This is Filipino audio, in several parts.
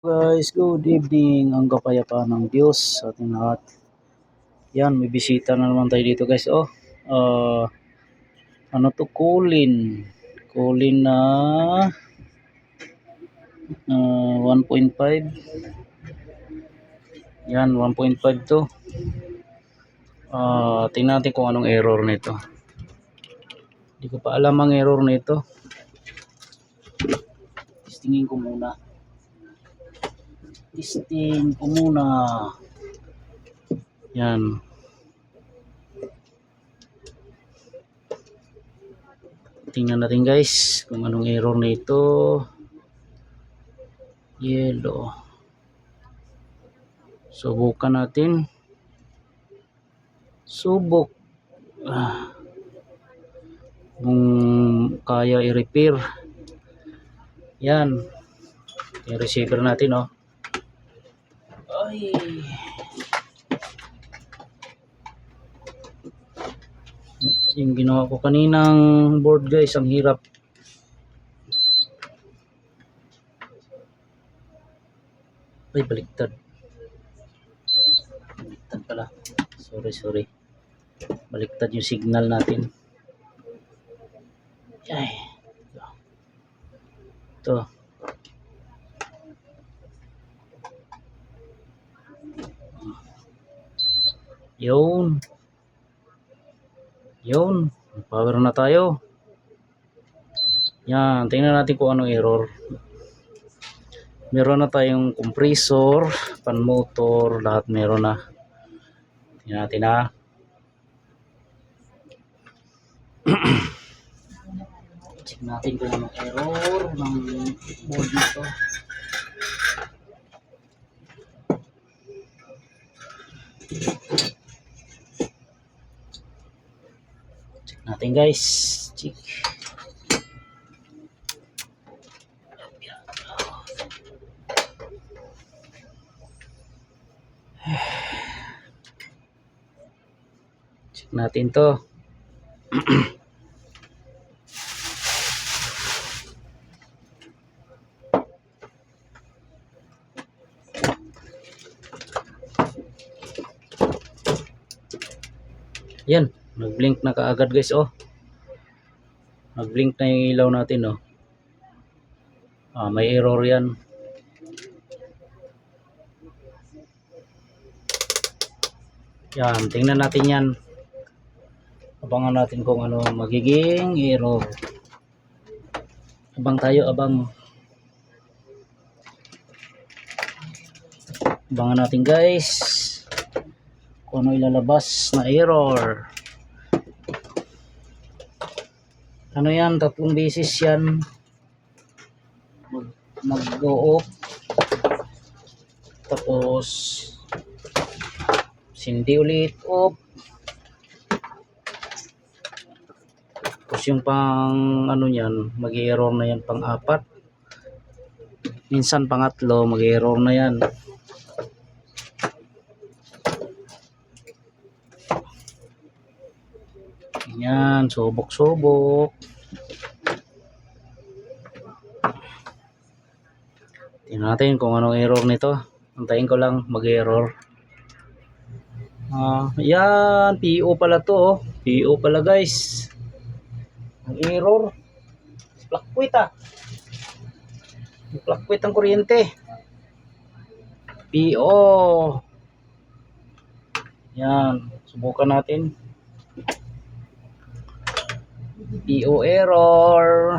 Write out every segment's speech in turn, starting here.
Guys, good evening. Ang kapayapaan ng Diyos sa ating lahat. Yan, may bisita na naman tayo dito guys. Oh, ah, ano to? Colin. Colin na ah, 1.5. Yan, 1.5 to. Ah, tingnan natin kung anong error nito. Hindi ko pa alam ang error nito. Testingin ko muna. Testing ko muna. Yan. Tingnan natin guys kung anong error nito. Yellow. Subukan natin. Subok. Ah. Kung kaya i-repair. Yan. Yung receiver natin oh. Ay. Yung ginawa ko kaninang board guys, ang hirap. Ay, baliktad. Baliktad pala. Sorry, sorry. Baliktad yung signal natin. Ay. Ito. Yun. Yun. Power na tayo. Yan. Tingnan natin kung anong error. Meron na tayong compressor, pan motor, lahat meron na. Tingnan natin ha. Check natin kung anong error ng board nito. Check natin guys. Check. Check natin to. Yan, nag-blink na kaagad guys oh. Nag-blink na yung ilaw natin oh. Ah, may error yan. Yan, tingnan natin yan. Abangan natin kung ano magiging error. Abang tayo, abang. Abangan natin guys. Kung ano ilalabas na error. Ano yan, tatlong beses yan. Mag, mag-go off. Tapos, sindi ulit off. Tapos yung pang ano yan, mag-error na yan pang apat. Minsan pangatlo, mag-error na yan. Yan, subok-subok. Tingnan natin kung anong error nito. Antayin ko lang mag-error. Ah, yan, PO pala to. oh. PO pala guys. Ang error. Fluctuate ah. Fluctuate ang kuryente. PO. Yan, subukan natin. PO error.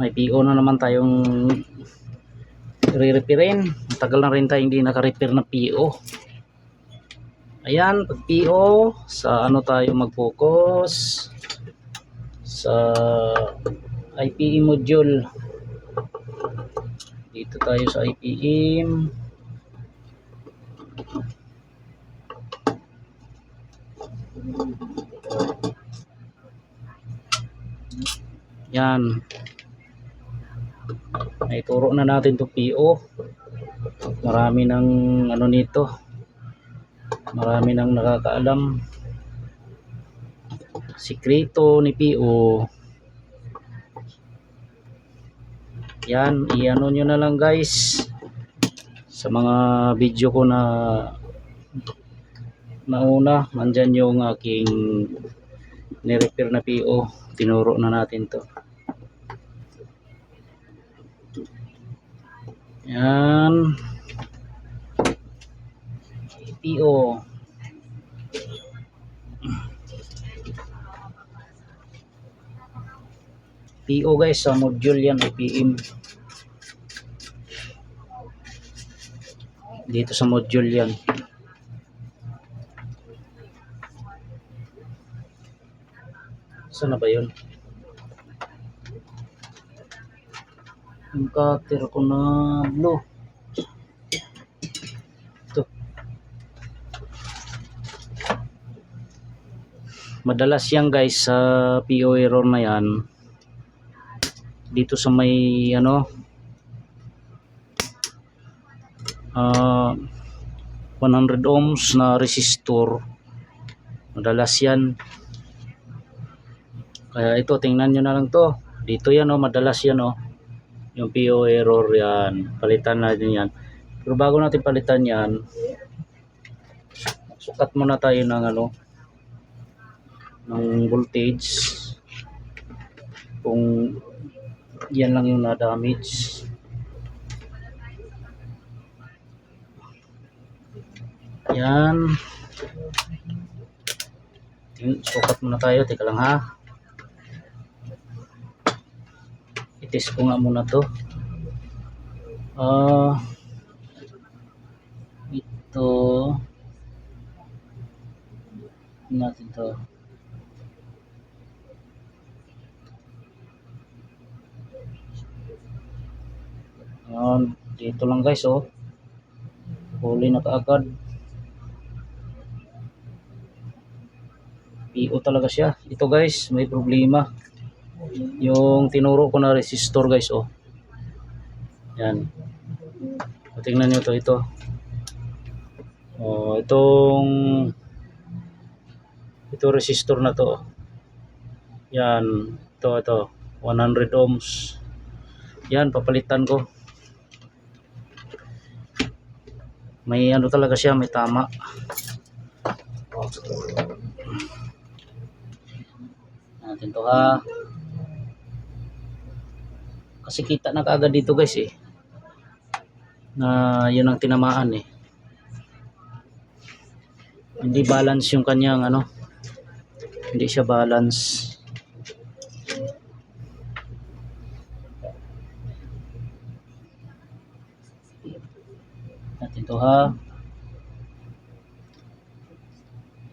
May PO na naman tayong re-repairin. Tagal na rin tayo hindi naka-repair na PO. Ayan, pag PO, sa ano tayo mag-focus? Sa IPE module. Dito tayo sa E. IPM. Yan. Naituro na natin to PO. Marami ng ano nito. Marami nang nakakaalam. Sikreto ni PO. Yan, iano nyo na lang guys. Sa mga video ko na nauna, nandyan yung aking nirepair na PO. Tinuro na natin to. Yan. PO. PO guys, sa module yan, IPM. Dito sa module yan. Saan na ba yun? Yung cutter ko na blue. Ito. Madalas yan guys sa PO error na yan. Dito sa may ano ah 100 ohms na resistor. Madalas yan. Kaya ito, tingnan nyo na lang to. Dito yan oh, madalas yan oh. Yung PO error yan. Palitan natin yan. Pero bago natin palitan yan, sukat muna tayo ng ano, ng voltage. Kung yan lang yung na-damage. Yan. Sukat muna tayo. Teka lang ha. Itis ko nga muna to. Ah ito. Natin to? Yan dito lang guys oh. Huli na kaagad. PO talaga siya. Ito guys may problema yung tinuro ko na resistor guys oh. Yan. Tingnan nyo to ito. Oh itong ito resistor na to yan. Ito ito. 100 ohms. Yan papalitan ko. May ano talaga siya may tama. Natin to ha kasi kita na kaagad dito guys eh. Na yun ang tinamaan eh. Hindi balance yung kanyang ano. Hindi siya balance. Natin to ha.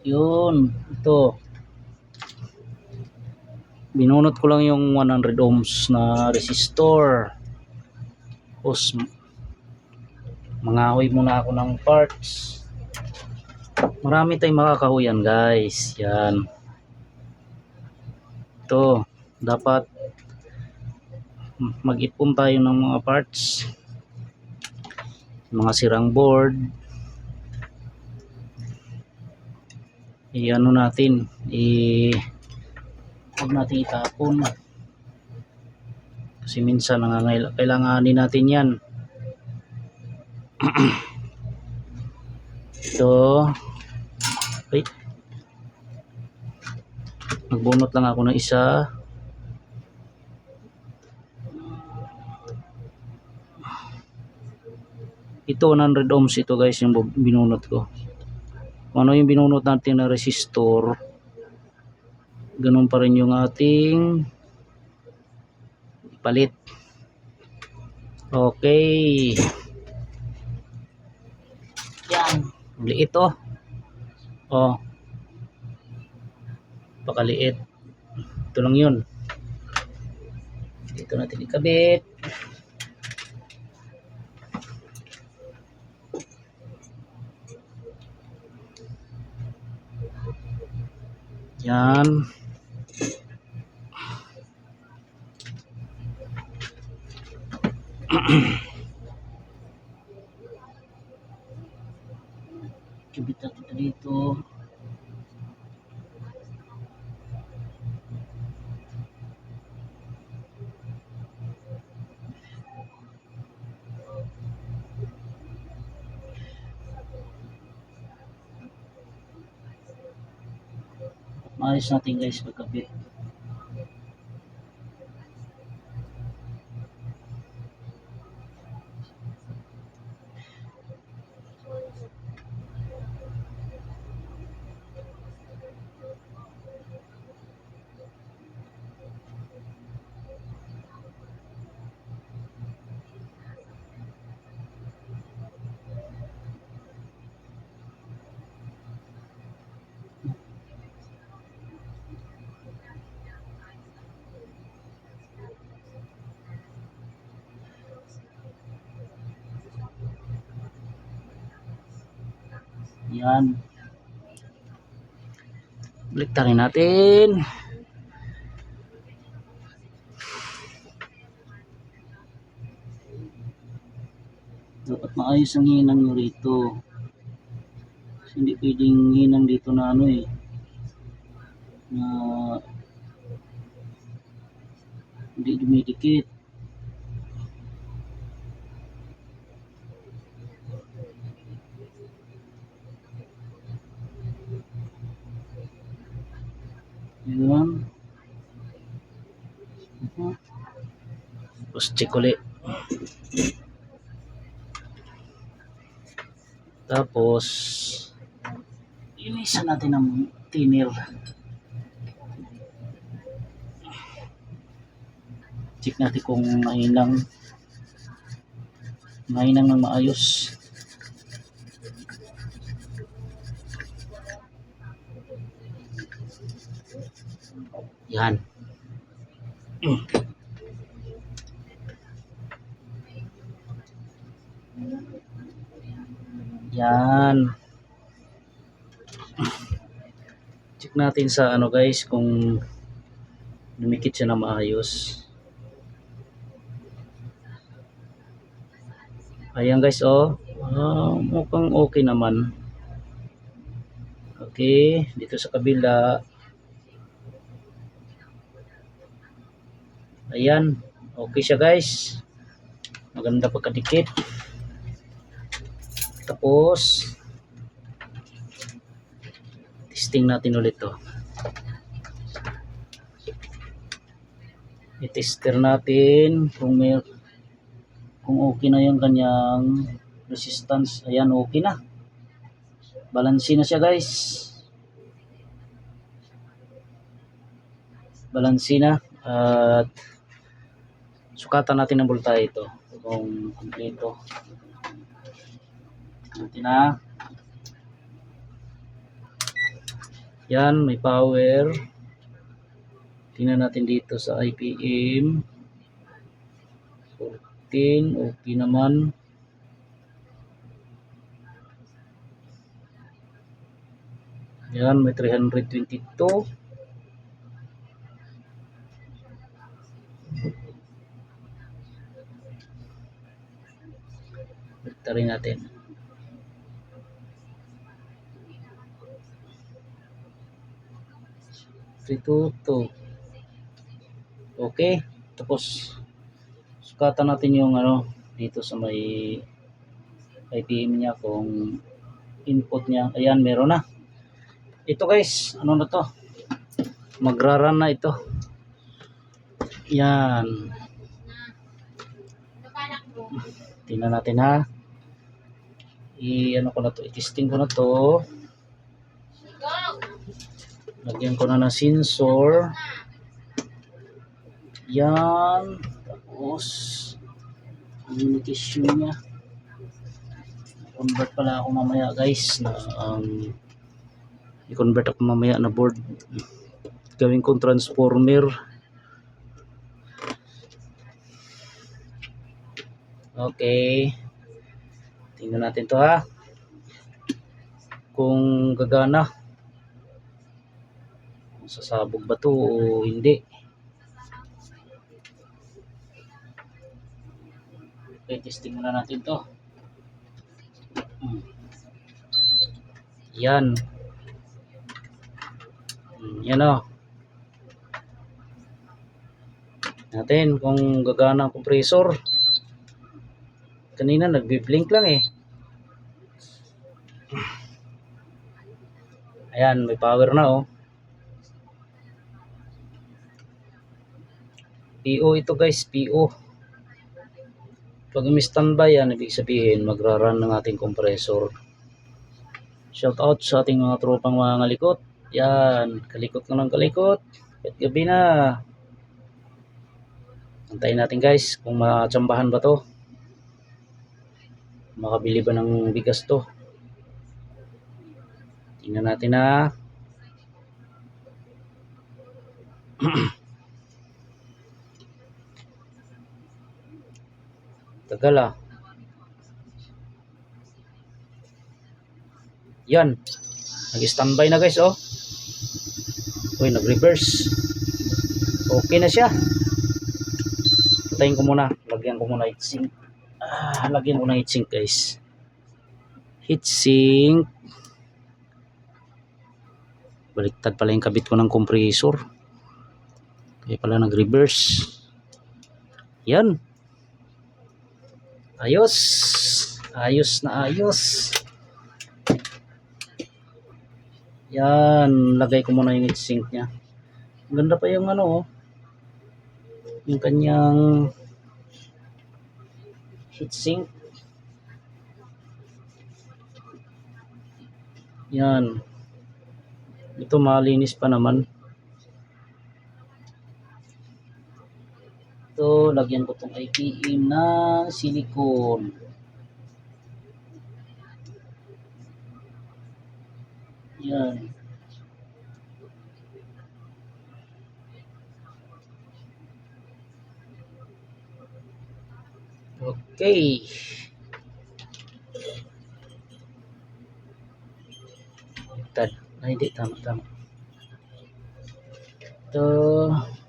Yun ito binunot ko lang yung 100 ohms na resistor. Tapos mangahoy muna ako ng parts. Marami tayong makakahuyan guys. Yan. Ito dapat mag-ipon tayo ng mga parts. Mga sirang board. I-ano natin i huwag natin itapon. Kasi minsan kailanganin natin yan. Ito. Ay. Nagbunot lang ako ng isa. Ito 100 ohms ito guys yung binunot ko. Ano yung binunot natin na resistor ganun pa rin yung ating palit. Okay. Yan. Liit oh. Oh. Pakaliit. Ito lang yun. Dito natin ikabit. Yan Kibita kita dito. Maayos natin guys pagkabi. Yan. Baliktarin natin. Dapat maayos ang hinang nyo rito. Kasi hindi pwedeng hinang dito na ano eh. Na hindi dumidikit. Yun. Mhm. Tapos check ulit. Tapos, linisan natin ng thinner. Check natin kung mainang mainang ng maayos. Yan. Yan. Check natin sa ano guys kung dumikit siya na maayos. Ayan guys oh. Ah, mukhang okay naman. Okay, dito sa kabila. Ayan, okay siya guys. Maganda pagkadikit. Tapos, testing natin ulit to. I-tester natin kung may kung okay na yung kanyang resistance. Ayan, okay na. Balansi na siya guys. Balansi na. At sukatan natin ng voltahe ito. Kung kompleto. Natin na. Yan, may power. Tingnan natin dito sa IPM. 14, okay naman. Yan, may 322. Baliktarin natin. Two. Okay. Tapos sukatan natin yung ano dito sa may IPM niya kung input niya. Ayan, meron na. Ito guys, ano na to? Magraran na ito. Yan. Tingnan natin ha. I ano ko na to, i-testing ko na to. Lagyan ko na ng sensor. Yan. Tapos communication niya. Convert pala ako mamaya guys na um, i-convert ako mamaya na board. Gawin kong transformer. Okay. Tingnan natin to ha. Kung gagana. Sasabog ba to o hindi. Okay, testing muna natin to. Yan. Hmm, Yan o. Natin kung gagana ang compressor. Kanina nagbi-blink lang eh. Ayan, may power na oh. PO ito guys, PO. Pag umi-standby yan, ibig sabihin magra-run ng ating compressor. Shout out sa ating mga tropang mga ngalikot. Yan, kalikot na ng kalikot. At gabi na. Antayin natin guys kung matsambahan ba to. Makabili ba ng bigas to. Tingnan natin na. Tagal ah. Yan. Nag-standby na guys oh. Uy, nag-reverse. Okay na siya. Patayin ko muna. Lagyan ko muna heatsink. Ah, lagyan ko na heatsink guys. Heatsink. Baliktad pala yung kabit ko ng compressor. Kaya pala nag-reverse. Yan. Ayos. Ayos na ayos. Yan. Lagay ko muna yung heatsink niya. Ganda pa yung ano oh. Yung kanyang heatsink. Yan. Ito malinis pa naman. Ito, lagyan ko itong IPM na silicone. Yan. Okay. Tad. Ay, hindi. Tama, tama. Ito.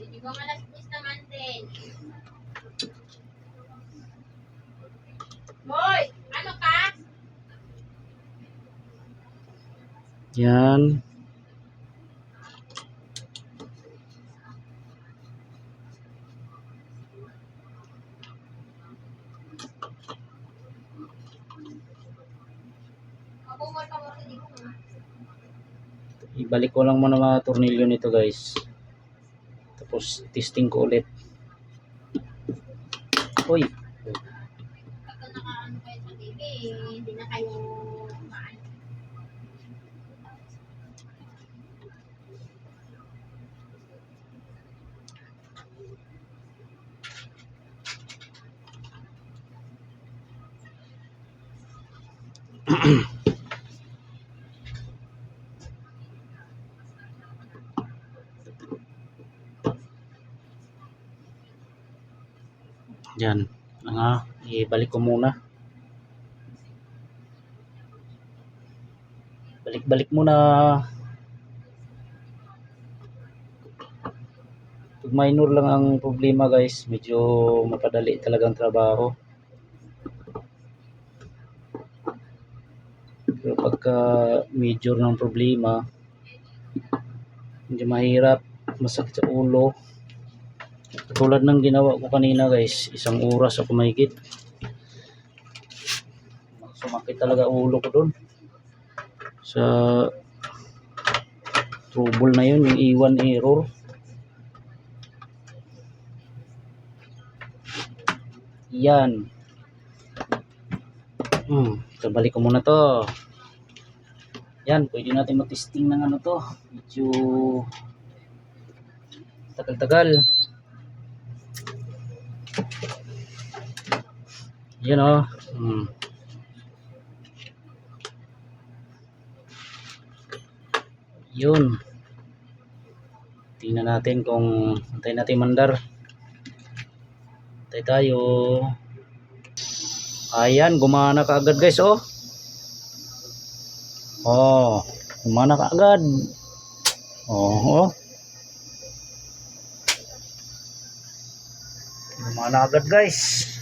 Hindi ko malastis naman din. Hoy! Ano ka? Yan. Ibalik ko lang muna mga tornilyo nito guys. Tapos testing ko ulit. Uy. Pagka nakaano kayo sa TV, hindi na kayo maano. Yan. Nga, ibalik ko muna. Balik-balik muna. Pag minor lang ang problema guys, medyo mapadali talagang trabaho. Pero pagka major ng problema, medyo mahirap, masakit sa ulo. Tulad ng ginawa ko kanina guys, isang oras ako mahigit. Sumakit talaga ulo ko doon. Sa trouble na yun, yung iwan error. Yan. Hmm, kabalik ko muna to. Yan, pwede natin mag-testing ng ano to. Medyo tagal-tagal. Yan o. Hmm. Yun. Tingnan natin kung antay natin mandar. Antay tayo. Ayan, gumana ka agad guys oh. Oh, gumana ka agad. Oh, oh. Gumana agad guys.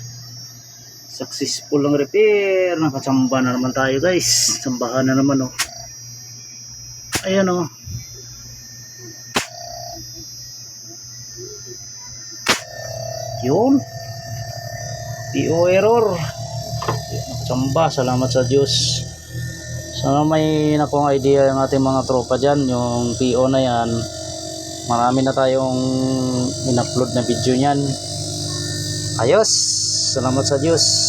Successful ang repair. Nakachamba na naman tayo guys. Sambahan na naman oh. Ayan oh. Yun. PO error. Tsamba, salamat sa Diyos. Sana may nakuha idea yung ating mga tropa dyan, yung PO na yan. Marami na tayong in-upload na video niyan. Ayos! Salamat sa Diyos.